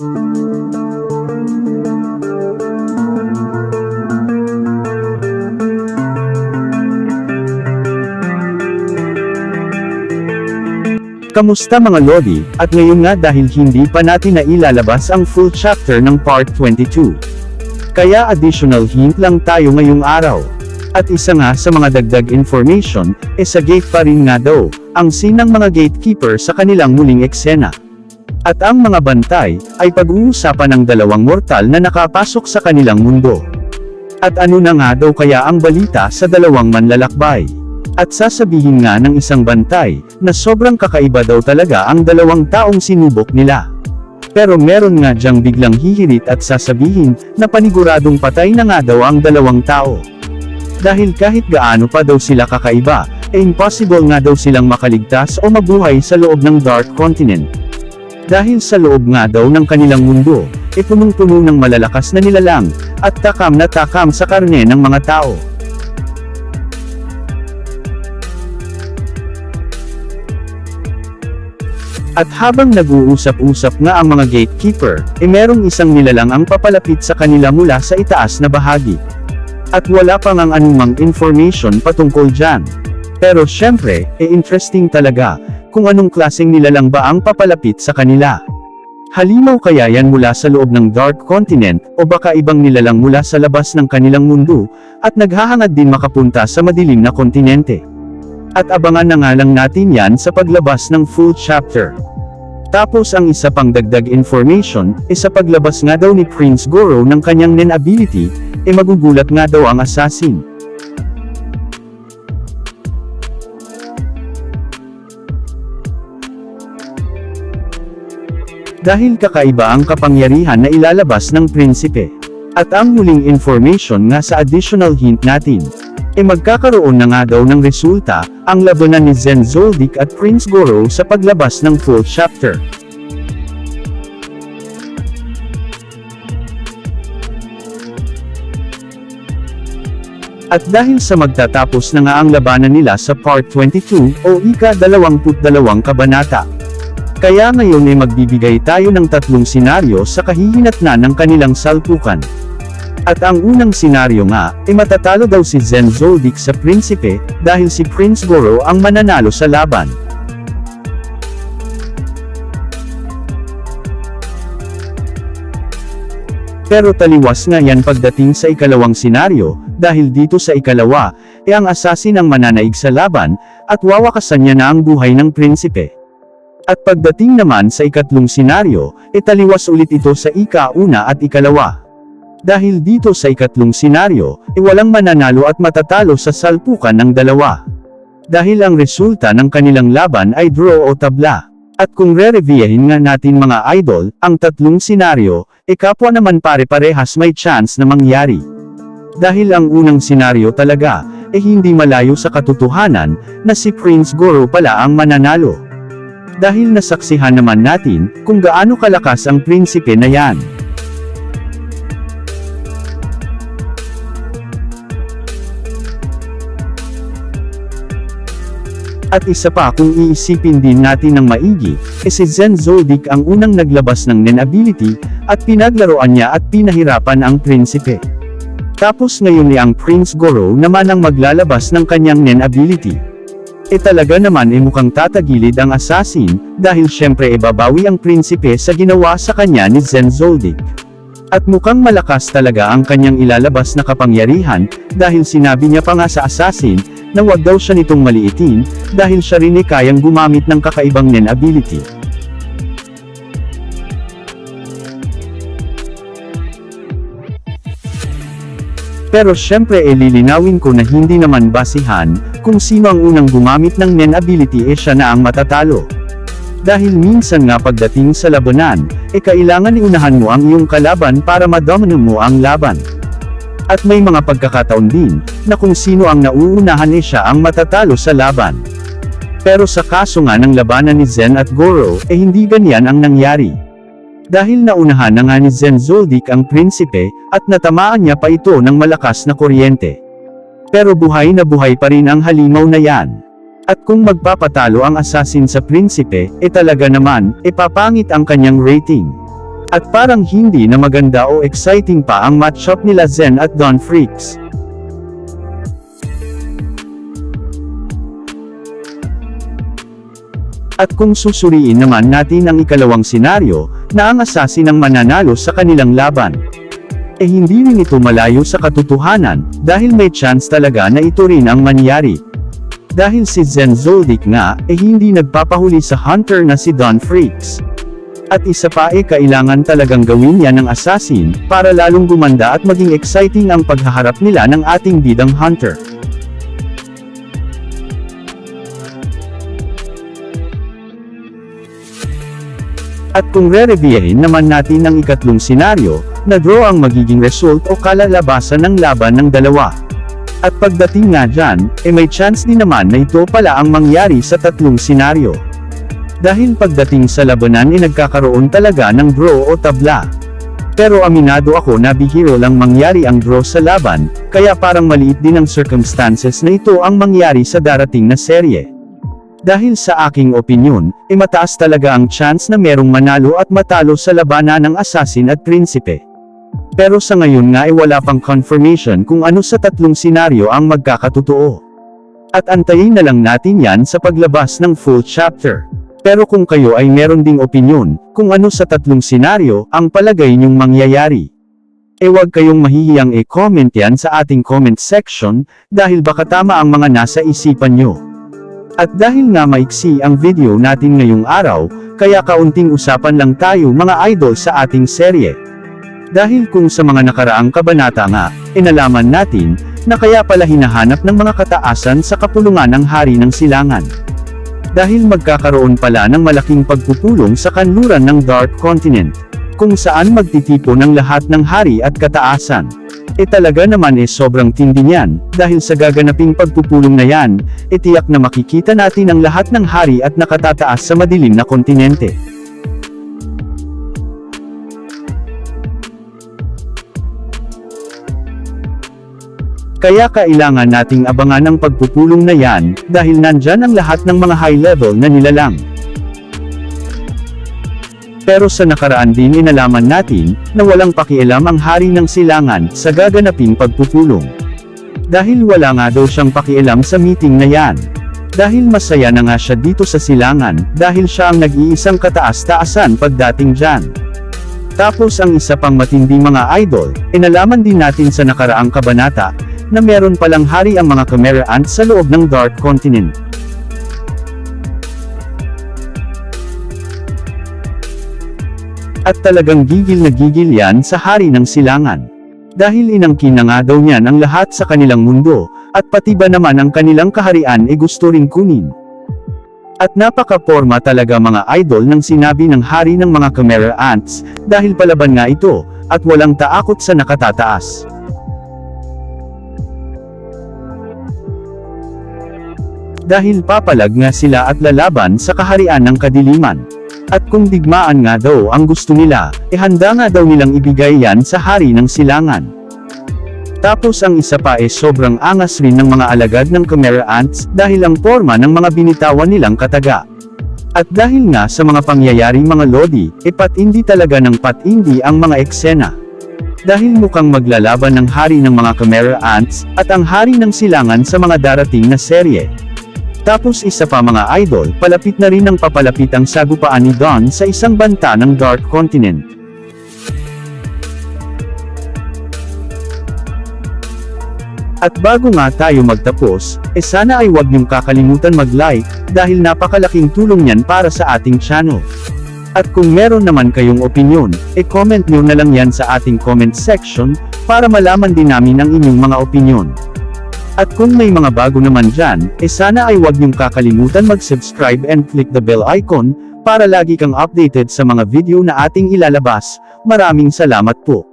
Kamusta mga Lodi, at ngayon nga dahil hindi pa natin na ilalabas ang full chapter ng part 22. Kaya additional hint lang tayo ngayong araw. At isa nga sa mga dagdag information, e sa gate pa rin nga daw, ang sinang mga gatekeeper sa kanilang muling eksena. At ang mga bantay, ay pag-uusapan ng dalawang mortal na nakapasok sa kanilang mundo. At ano na nga daw kaya ang balita sa dalawang manlalakbay? At sasabihin nga ng isang bantay, na sobrang kakaiba daw talaga ang dalawang taong sinubok nila. Pero meron nga diyang biglang hihirit at sasabihin, na paniguradong patay na nga daw ang dalawang tao. Dahil kahit gaano pa daw sila kakaiba, e impossible nga daw silang makaligtas o mabuhay sa loob ng Dark Continent. Dahil sa loob nga daw ng kanilang mundo, e punong-puno ng malalakas na nilalang, at takam na takam sa karne ng mga tao. At habang nag-uusap-usap nga ang mga gatekeeper, e merong isang nilalang ang papalapit sa kanila mula sa itaas na bahagi. At wala pa ngang anumang information patungkol dyan. Pero syempre, e interesting talaga, kung anong klaseng nilalang ba ang papalapit sa kanila. Halimaw kaya yan mula sa loob ng Dark Continent, o baka ibang nilalang mula sa labas ng kanilang mundo, at naghahangad din makapunta sa madilim na kontinente. At abangan na nga lang natin yan sa paglabas ng full chapter. Tapos ang isa pang dagdag information, e sa paglabas nga daw ni Prince Goro ng kanyang Nen ability, e magugulat nga daw ang assassin. Dahil kakaiba ang kapangyarihan na ilalabas ng prinsipe. At ang huling information nga sa additional hint natin, e magkakaroon na nga daw ng resulta, ang labanan ni Zen Zoldyck at Prince Goro sa paglabas ng full chapter. At dahil sa magtatapos na nga ang labanan nila sa Part 22, o ika-22 kabanata. Kaya ngayon ay magbibigay tayo ng tatlong senaryo sa kahihinatnan ng kanilang salpukan. At ang unang senaryo nga, ay matatalo daw si Zen Zoldyck sa prinsipe, dahil si Prince Goro ang mananalo sa laban. Pero taliwas nga yan pagdating sa ikalawang senaryo, dahil dito sa ikalawa, e ang assassin ang mananaig sa laban, at wawakasan niya na ang buhay ng prinsipe. At pagdating naman sa ikatlong senaryo, e taliwas ulit ito sa ika-una at ikalawa. Dahil dito sa ikatlong senaryo, e walang mananalo at matatalo sa salpukan ng dalawa. Dahil ang resulta ng kanilang laban ay draw o tabla. At kung re-reviewin nga natin mga idol, ang tatlong senaryo, e kapwa naman pare-parehas may chance na mangyari. Dahil ang unang senaryo talaga, eh hindi malayo sa katotohanan, na si Prince Goro pala ang mananalo. Dahil nasaksihan naman natin, kung gaano kalakas ang prinsipe na yan. At isa pa kung iisipin din natin ng maigi, e si Zen Zoldyck ang unang naglabas ng Nen ability, at pinaglaruan niya at pinahirapan ang prinsipe. Tapos ngayon ni ang Prince Goro naman ang maglalabas ng kanyang Nen ability. E talaga naman e mukhang tatagilid ang assassin, dahil syempre e babawi ang prinsipe sa ginawa sa kanya ni Zen Zoldyck. At mukhang malakas talaga ang kanyang ilalabas na kapangyarihan, dahil sinabi niya pa nga sa assassin, na wag daw siya nitong maliitin, dahil siya rin ay kayang gumamit ng kakaibang Nen ability. Pero syempre e lilinawin ko na hindi naman basihan, kung sino ang unang gumamit ng Nen ability e siya na ang matatalo. Dahil minsan nga pagdating sa labanan, e kailangan iunahan mo ang iyong kalaban para madomino mo ang laban. At may mga pagkakataon din, na kung sino ang nauunahan e siya ang matatalo sa laban. Pero sa kaso nga ng labanan ni Zen at Goro, e hindi ganyan ang nangyari. Dahil naunahan na nga ni Zen Zoldyck ang prinsipe, at natamaan niya pa ito ng malakas na kuryente. Pero buhay na buhay pa rin ang halimaw na yan. At kung magpapatalo ang assassin sa prinsipe, e talaga naman, e papangit ang kanyang rating. At parang hindi na maganda o exciting pa ang matchup nila Zen at Don Freaks. At kung susuriin naman natin ang ikalawang senaryo, na ang assassin ang mananalo sa kanilang laban. Eh hindi rin ito malayo sa katotohanan, dahil may chance talaga na ito rin ang mangyari. Dahil si Zen Zoldyck nga, eh hindi nagpapahuli sa hunter na si Don Freaks. At isa pa eh kailangan talagang gawin yan ng assassin, para lalong gumanda at maging exciting ang paghaharap nila ng ating bidang hunter. At kung re-reviewin naman natin ang ikatlong senaryo, na draw ang magiging result o kalalabasan ng laban ng dalawa. At pagdating nga dyan, eh may chance din naman na ito pala ang mangyari sa tatlong senaryo. Dahil pagdating sa labanan ay nagkakaroon talaga ng draw o tabla. Pero aminado ako na bihiro lang mangyari ang draw sa laban, kaya parang maliit din ang circumstances na ito ang mangyari sa darating na serye. Dahil sa aking opinyon, e mataas talaga ang chance na merong manalo at matalo sa labanan ng assassin at prinsipe. Pero sa ngayon nga ay wala pang confirmation kung ano sa tatlong senaryo ang magkakatotoo. At antayin na lang natin yan sa paglabas ng full chapter. Pero kung kayo ay meron ding opinyon, kung ano sa tatlong senaryo, ang palagay niyong mangyayari. E wag kayong mahihiyang e-comment yan sa ating comment section, dahil baka tama ang mga nasa isipan nyo. At dahil nga maiksi ang video natin ngayong araw, kaya kaunting usapan lang tayo mga idol sa ating serye. Dahil kung sa mga nakaraang kabanata nga, inalaman natin, na kaya pala hinahanap ng mga kataasan sa kapulungan ng hari ng silangan. Dahil magkakaroon pala ng malaking pagpupulong sa kanluran ng Dark Continent, kung saan magtitipo ng lahat ng hari at kataasan. E talaga naman eh sobrang tindi niyan, dahil sa gaganaping pagpupulong na yan, e tiyak na makikita natin ang lahat ng hari at nakatataas sa madilim na kontinente. Kaya kailangan nating abangan ang pagpupulong na yan, dahil nandyan ang lahat ng mga high level na nilalang. Pero sa nakaraan din inalaman natin, na walang pakialam ang hari ng silangan, sa gaganaping pagpupulong. Dahil wala nga daw siyang pakialam sa meeting na yan. Dahil masaya na nga siya dito sa silangan, dahil siya ang nag-iisang kataas-taasan pagdating dyan. Tapos ang isa pang matinding mga idol, inalaman din natin sa nakaraang kabanata, na meron palang hari ang mga Khmer ants sa loob ng Dark Continent. At talagang gigil na gigil yan sa hari ng silangan. Dahil inangkin na nga daw niyan ang lahat sa kanilang mundo, at pati ba naman ang kanilang kaharian e gusto ring kunin. At napaka-porma talaga mga idol ng sinabi ng hari ng mga Khmer ants, dahil palaban nga ito, at walang taakot sa nakatataas. Dahil papalag nga sila at lalaban sa kaharian ng kadiliman. At kung digmaan nga daw ang gusto nila, e handa nga daw nilang ibigay yan sa hari ng silangan. Tapos ang isa pa e sobrang angas rin ng mga alagad ng Khmer ants, dahil ang forma ng mga binitawan nilang kataga. At dahil nga sa mga pangyayaring mga lodi, e patindi talaga ng patindi ang mga eksena. Dahil mukhang maglalaban ng hari ng mga Khmer ants, at ang hari ng silangan sa mga darating na serye. Tapos isa pa mga idol, palapit na rin ang papalapit ang sagupaan ni Don sa isang banta ng Dark Continent. At bago nga tayo magtapos, eh sana ay huwag niyong kakalimutan mag-like, dahil napakalaking tulong niyan para sa ating channel. At kung meron naman kayong opinion, e comment nyo na lang yan sa ating comment section, para malaman din namin ang inyong mga opinion. At kung may mga bago naman dyan, e sana ay huwag niyong kakalimutan mag-subscribe and click the bell icon, para lagi kang updated sa mga video na ating ilalabas. Maraming salamat po.